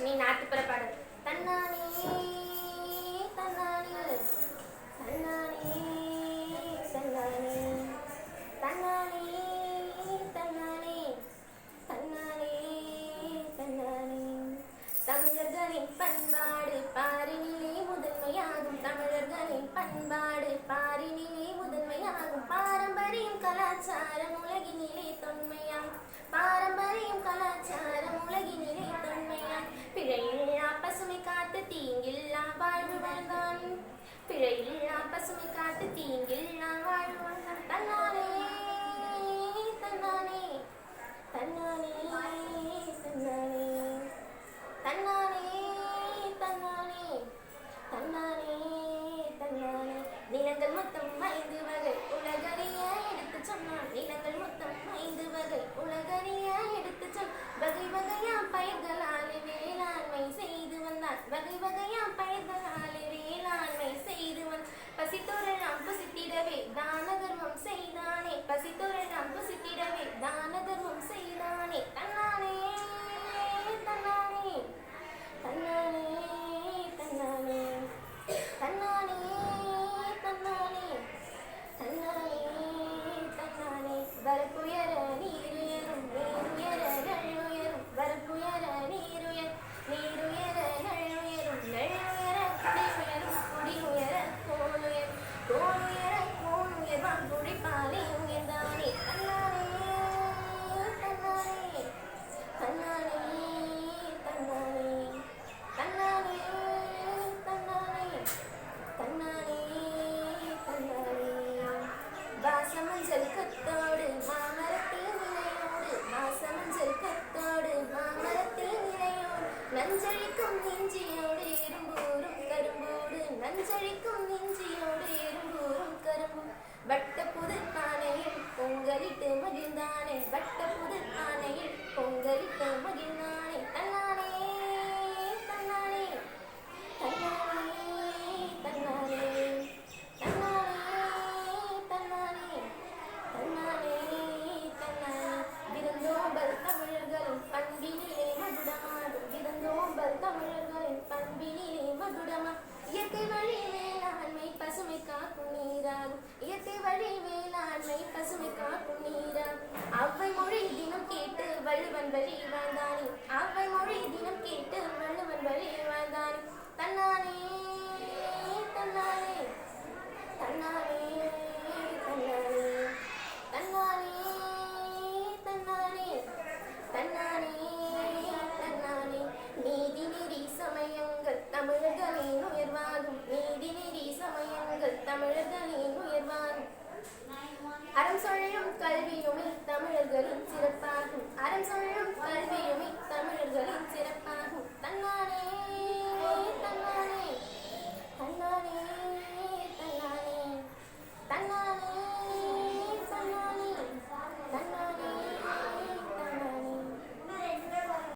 மகாலட்சுமி நாட்டுப்புற பாடல் தன்னானே தன்னானே தன்னானே தன்னானே தன்னானே தன்னானே தன்னானே தன்னானே. தமிழர்களின் பண்பாடு பாரினிலே முதன்மையாகும். தமிழர்களின் பண்பாடு பாரினிலே முதன்மையாகும். பாரம்பரியம் கலாச்சாரம் உலகினிலே தொன்மை பிழையில் நான் பசுமை காட்டு தீங்கில் நான் வாழ்வன். பசித்தோரை நாம் பசித்திடவே தான தர்மம் മാസമഞ്ചൽ കത്തോട് നഞ്ചഴിക്കും നെഞ്ചിയോട് ഇരുമ്പൂരും കരുമ്പൂട് നഞ്ചഴിക്കും கல்வி நூல் தமிழர்களும் சிறப்பாகும். அறம் சமயம்